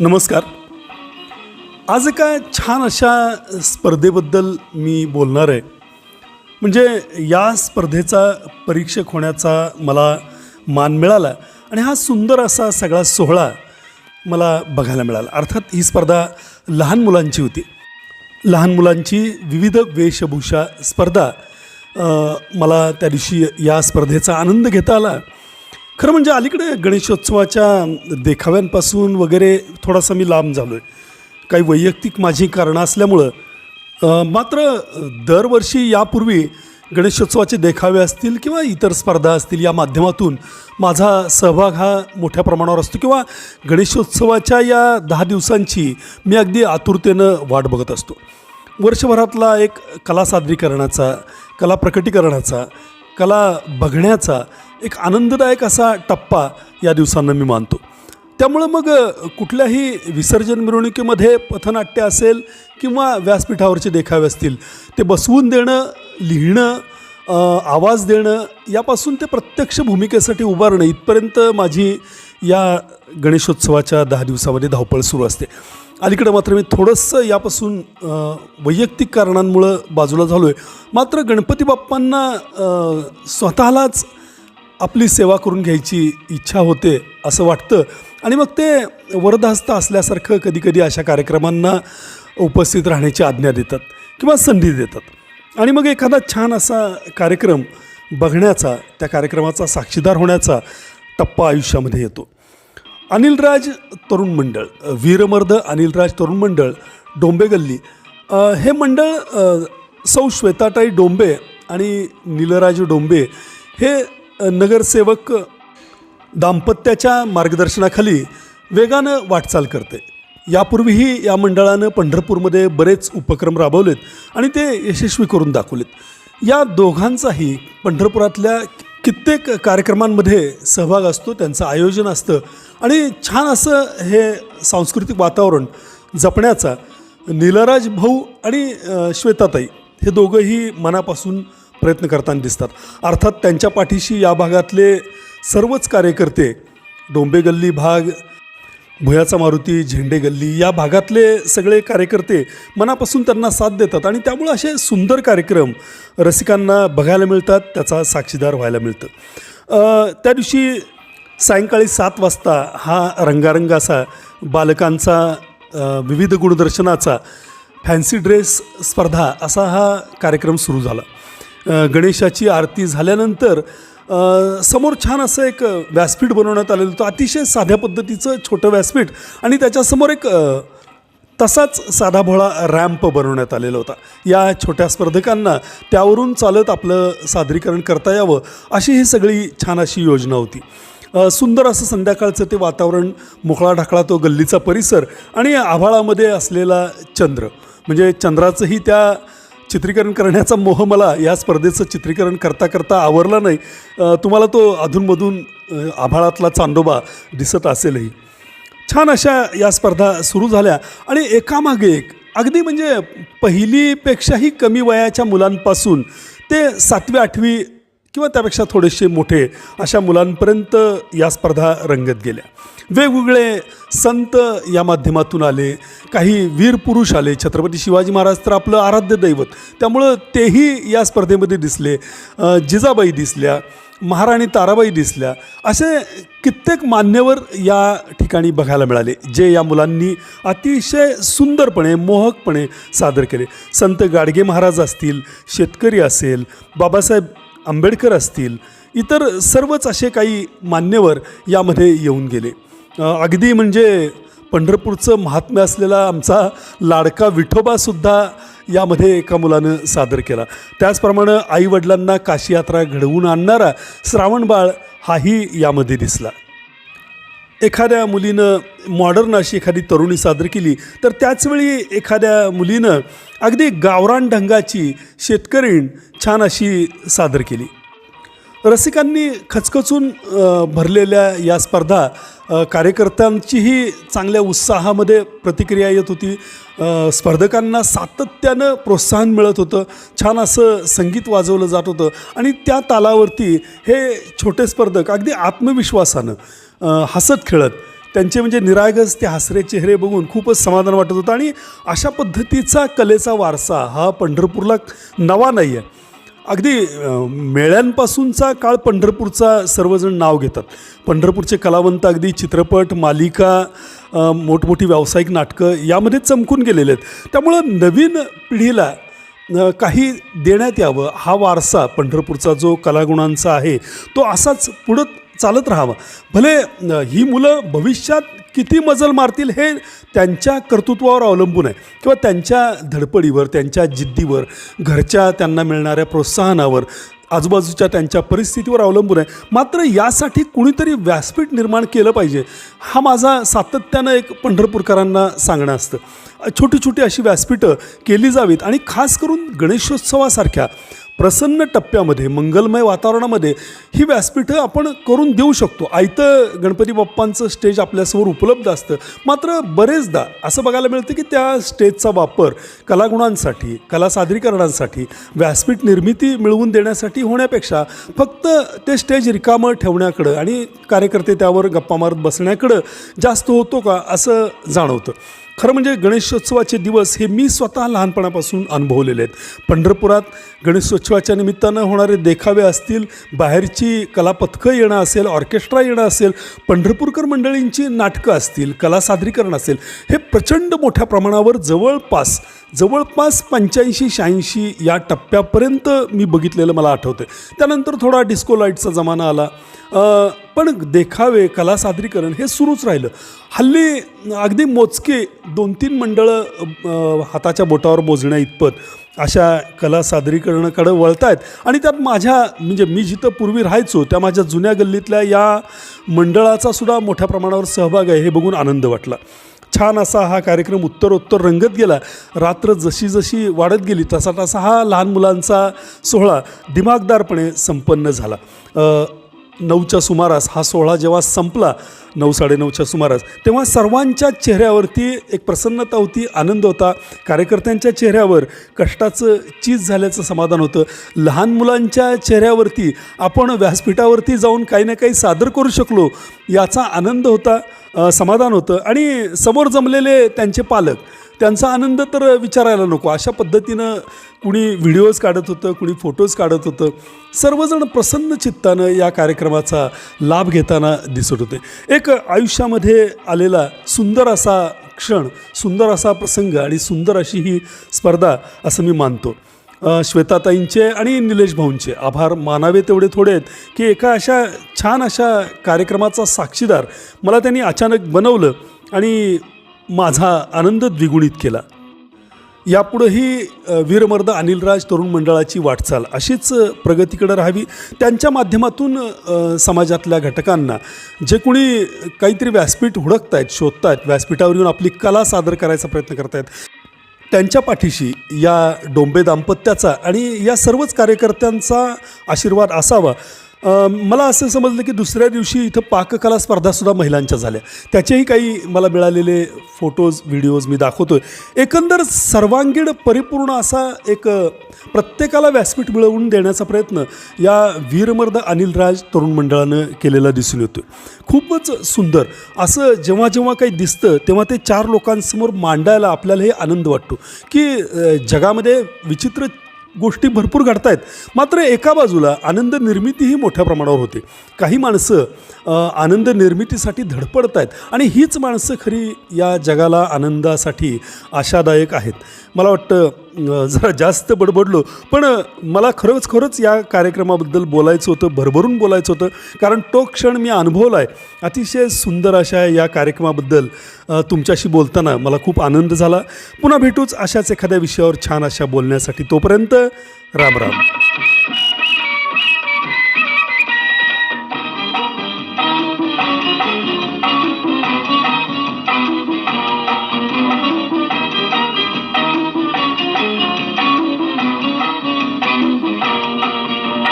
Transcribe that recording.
नमस्कार. आज एका छान अशा स्पर्धेबद्दल मी बोलणार आहे. म्हणजे या स्पर्धेचा परीक्षक होण्याचा मला मान मिळाला आणि हा सुंदर असा सगळा सोहळा मला बघायला मिळाला. अर्थात ही स्पर्धा लहान मुलांची होती. लहान मुलांची विविध वेशभूषा स्पर्धा मला त्या दिवशी या स्पर्धेचा आनंद घेता आला. खरं म्हणजे अलीकडे गणेशोत्सवाच्या देखाव्यांपासून वगैरे थोडासा मी लांब झालो आहे काही वैयक्तिक माझी कारणं असल्यामुळं मात्र दरवर्षी यापूर्वी गणेशोत्सवाचे देखावे असतील किंवा इतर स्पर्धा असतील या माध्यमातून माझा सहभाग हा मोठ्या प्रमाणावर असतो किंवा गणेशोत्सवाच्या या दहा दिवसांची मी अगदी आतुरतेनं वाट बघत असतो. वर्षभरातला एक कला सादरीकरणाचा कला प्रकटीकरणाचा कला बघण्याचा एक आनंददायक असा टप्पा या दिवसांना मी मानतो. त्यामुळं मग कुठल्याही विसर्जन मिरवणुकीमध्ये पथनाट्य असेल किंवा व्यासपीठावरचे देखावे असतील ते बसवून देणं लिहिणं आवाज देणं यापासून ते प्रत्यक्ष भूमिकेसाठी उभारणं इथपर्यंत माझी या गणेशोत्सवाच्या दहा दिवसामध्ये धावपळ सुरू असते. अलीकडं मात्र मी थोडंसं यापासून वैयक्तिक कारणांमुळं बाजूला झालो आहे मात्र गणपती बाप्पांना स्वतःलाच आपली सेवा करून घ्यायची इच्छा होते असं वाटतं. आणि मग ते वरदहस्त असल्यासारखं कधीकधी अशा कार्यक्रमांना उपस्थित राहण्याची आज्ञा देतात किंवा संधी देतात. आणि मग एखादा छान असा कार्यक्रम बघण्याचा त्या कार्यक्रमाचा साक्षीदार होण्याचा टप्पा आयुष्यामध्ये येतो. अनिलराज तरुण मंडळ वीरमर्द अनिलराज तरुण मंडळ डोंबे गल्ली हे मंडळ सौ श्वेताताई डोंबे आणि नीलराज डोंबे हे नगरसेवक दाम्पत्याच्या मार्गदर्शनाखाली वेगानं वाटचाल करते. यापूर्वीही या मंडळानं पंढरपूरमध्ये बरेच उपक्रम राबवलेत आणि ते यशस्वी करून दाखवलेत. या दोघांचाही पंढरपुरातल्या कित्येक कार्यक्रमांमध्ये सहभाग असतो त्यांचं आयोजन असतं. आणि छान असं हे सांस्कृतिक वातावरण जपण्याचा नीलराज भाऊ आणि श्वेताताई हे दोघंही मनापासून प्रयत्न करताना दिसतात. अर्थात त्यांच्या पाठीशी या भागातले सर्वच कार्यकर्ते डोंबेगल्ली भाग भुयाचा मारुती झेंडे गल्ली या भागातले सगळे कार्यकर्ते मनापासून त्यांना साथ देतात आणि त्यामुळं असे सुंदर कार्यक्रम रसिकांना बघायला मिळतात त्याचा साक्षीदार व्हायला मिळतं. त्या दिवशी सायंकाळी सात वाजता हा रंगारंग असा बालकांचा विविध गुणदर्शनाचा फॅन्सी ड्रेस स्पर्धा असा हा कार्यक्रम सुरू झाला. गणेशाची आरती झाल्यानंतर समोर छान असं एक व्यासपीठ बनवण्यात आलेलं होतं. अतिशय साध्या पद्धतीचं छोटं व्यासपीठ. आणि त्याच्यासमोर एक तसाच साधा भोळा रॅम्प बनवण्यात आलेला होता. या छोट्या स्पर्धकांना त्यावरून चालत आपलं सादरीकरण करता यावं अशी ही सगळी छान अशी योजना होती. सुंदर असं संध्याकाळचं ते वातावरण मोकळा ढाकळा तो गल्लीचा परिसर आणि आभाळामध्ये असलेला चंद्र. म्हणजे चंद्राचंही त्या चित्रीकरण करण्याचा मोह मला या स्पर्धेचं चित्रीकरण करता करता आवरला नाही. तुम्हाला तो अधूनमधून आभाळातला चांदोबा दिसत असेलही. छान अशा या स्पर्धा सुरू झाल्या आणि एकामागे एक अगदी म्हणजे पहिलीपेक्षाही कमी वयाच्या मुलांपासून ते सातवी आठवी किंवा त्यापेक्षा थोडेसे मोठे अशा मुलांपर्यंत या स्पर्धा रंगत गेल्या. वेगवेगळे संत या माध्यमातून आले काही वीर पुरुष आले छत्रपती शिवाजी महाराज तर आपलं आराध्य दैवत त्यामुळं तेही या स्पर्धेमध्ये दिसले. जिजाबाई दिसल्या महाराणी ताराबाई दिसल्या असे कित्येक मान्यवर या ठिकाणी बघायला मिळाले जे या मुलांनी अतिशय सुंदरपणे मोहकपणे सादर केले. संत गाडगे महाराज असतील शेतकरी असेल बाबासाहेब आंबेडकर असतील इतर सर्वच असे काही मान्यवर यामध्ये येऊन गेले. अगदी म्हणजे पंढरपूरचं महात्म्य असलेला आमचा लाडका विठोबासुद्धा यामध्ये एका मुलानं सादर केला. त्याचप्रमाणे आईवडिलांना काशी यात्रा घडवून आणणारा श्रावणबाळ हाही यामध्ये दिसला. एखाद्या मुलीनं मॉडर्न अशी एखादी तरुणी सादर केली तर त्याचवेळी एखाद्या मुलीनं अगदी गावरान ढंगाची शेतकरीण छान अशी सादर केली. रसिकांनी खचखचून भरलेल्या या स्पर्धा कार्यकर्त्यांचीही चांगल्या उत्साहामध्ये प्रतिक्रिया येत होती. स्पर्धकांना सातत्यानं प्रोत्साहन मिळत होतं. छान असं संगीत वाजवलं जात होतं. आणि त्या तालावरती हे छोटे स्पर्धक अगदी आत्मविश्वासानं हसत खेळत. त्यांचे म्हणजे निरागस ते हसरे चेहरे बघून खूपच समाधान वाटत होतं आणि अशा पद्धतीचा कलेचा वारसा हा पंढरपूरला नवा नाही आहे अगदी मेळ्यांपासूनचा काळ पंढरपूरचा सर्वजण नाव घेतात. पंढरपूरचे कलावंत अगदी चित्रपट मालिका मोठमोठी व्यावसायिक नाटकं यामध्ये चमकून गेलेले आहेत. त्यामुळं नवीन पिढीला काही देण्यात यावं हा वारसा पंढरपूरचा जो कलागुणांचा आहे तो असाच पुढं चालत राहावं. भले ही मुलं भविष्यात किती मजल मारतील हे त्यांच्या कर्तृत्वावर अवलंबून आहे. किंवा त्यांच्या धडपडीवर त्यांच्या जिद्दीवर घरच्या त्यांना मिळणाऱ्या प्रोत्साहनावर आजूबाजूच्या त्यांच्या परिस्थितीवर अवलंबून आहे. मात्र यासाठी कुणीतरी व्यासपीठ निर्माण केलं पाहिजे हा माझा सातत्यानं एक पंढरपूरकरांना सांगणं असतं. छोटी छोटी अशी व्यासपीठं केली जावीत आणि खास करून गणेशोत्सवासारख्या प्रसन्न टप्प्यामध्ये मंगलमय वातावरणामध्ये ही व्यासपीठं आपण करून देऊ शकतो. आयतं गणपती बाप्पांचं स्टेज आपल्यासमोर उपलब्ध असतं. मात्र बरेचदा असं बघायला मिळतं की त्या स्टेजचा वापर कलागुणांसाठी कला सादरीकरणांसाठी व्यासपीठ निर्मिती मिळवून देण्यासाठी होण्यापेक्षा फक्त ते स्टेज रिकामं ठेवण्याकडं आणि कार्यकर्ते त्यावर गप्पा मारत बसण्याकडं जास्त होतो का असं जाणवतं. खरं म्हणजे गणेशोत्सवाचे दिवस हे मी स्वतः लहानपणापासून अनुभवलेले आहेत. पंढरपुरात गणेशोत्सवाच्या निमित्तानं होणारे देखावे असतील बाहेरची कलापथकं येणं असेल ऑर्केस्ट्रा येणं असेल पंढरपूरकर मंडळींची नाटकं असतील कला सादरीकरण असेल हे प्रचंड मोठ्या प्रमाणावर जवळपास जवळपास पंच्याऐंशी शहाऐंशी या टप्प्यापर्यंत मी बघितलेलं मला आठवतं त्यानंतर थोडा डिस्को लाईटचा जमाना आला. पण देखावे कला सादरीकरण हे सुरूच राहिलं. हल्ली अगदी मोजके दोन तीन मंडळं हाताच्या बोटावर मोजण्या इतपत अशा कला सादरीकरणाकडे वळत आहेत आणि त्यात माझ्या म्हणजे मी जिथं पूर्वी राहायचो त्या माझ्या जुन्या गल्लीतल्या या मंडळाचा सुद्धा मोठ्या प्रमाणावर सहभाग आहे हे बघून आनंद वाटला. छान असा हा कार्यक्रम उत्तरोत्तर रंगत गेला. रात्र जशी जशी वाढत गेली तसा तसा हा लहान मुलांचा सोहळा दिमागदारपणे संपन्न झाला. नऊच्या सुमारास हा सोहळा जेव्हा संपला नऊ साडेनऊच्या सुमारास तेव्हा सर्वांच्या चेहऱ्यावरती एक प्रसन्नता होती आनंद होता. कार्यकर्त्यांच्या चेहऱ्यावर कष्टाचं चीज झाल्याचं समाधान होतं. लहान मुलांच्या चेहऱ्यावरती आपण व्यासपीठावरती जाऊन काही ना काही सादर करू शकलो याचा आनंद होता समाधान होतं. आणि समोर जमलेले त्यांचे पालक त्यांचा आनंद तर विचारायला नको. अशा पद्धतीनं कुणी व्हिडिओज काढत होतं कुणी फोटोज काढत होतं. सर्वजण प्रसन्न चित्तानं या कार्यक्रमाचा लाभ घेताना दिसत होते. एक आयुष्यामध्ये आलेला सुंदर असा क्षण सुंदर असा प्रसंग आणि सुंदर अशी ही स्पर्धा असं मी मानतो. श्वेताताईंचे आणि निलेश भाऊंचे आभार मानावे तेवढे थोडे आहेत की एका अशा छान अशा कार्यक्रमाचा साक्षीदार मला त्यांनी अचानक बनवलं आणि माझा आनंद द्विगुणित केला. यापुढंही वीरमर्द अनिलराज तरुण मंडळाची वाटचाल अशीच प्रगतीकडे राहावी त्यांच्या माध्यमातून समाजातल्या घटकांना जे कोणी काहीतरी व्यासपीठ हुडकत आहेत शोधत आहेत व्यासपीठावर येऊन आपली कला सादर करायचा प्रयत्न करत आहेत त्यांच्या पाठीशी या डोंबे दाम्पत्याचा आणि या सर्वच कार्यकर्त्यांचा आशीर्वाद असावा मला असं समजलं की दुसऱ्या दिवशी इथं पाककला स्पर्धासुद्धा महिलांच्या झाल्या. त्याचेही काही मला मिळालेले फोटोज व्हिडिओज मी दाखवतोय. एकंदर सर्वांगीण परिपूर्ण असा एक प्रत्येकाला व्यासपीठ मिळवून देण्याचा प्रयत्न या वीरमर्द अनिलराज तरुण मंडळानं केलेला दिसून येतो खूपच सुंदर. असं जेव्हा जेव्हा काही दिसतं तेव्हा ते चार लोकांसमोर मांडायला आपल्याला हे आनंद वाटतो. की जगामध्ये विचित्र गोष्टी भरपूर घडत आहेत मात्र एका बाजूला आनंद निर्मितीही मोठ्या प्रमाणावर होते. काही माणसं आनंद निर्मितीसाठी धडपडत आहेत आणि हीच माणसं खरी या जगाला आनंदासाठी आशादायक आहेत. मला वाटतं जरा जास्त बडबडलो. पण मला खरंच खरंच या कार्यक्रमाबद्दल बोलायचं होतं भरभरून बोलायचं होतं. कारण तो क्षण मी अनुभवला आहे अतिशय सुंदर अशा या कार्यक्रमाबद्दल तुमच्याशी बोलताना मला खूप आनंद झाला. पुन्हा भेटूच अशाच एखाद्या विषयावर छान अशा बोलण्यासाठी. तोपर्यंत राम राम.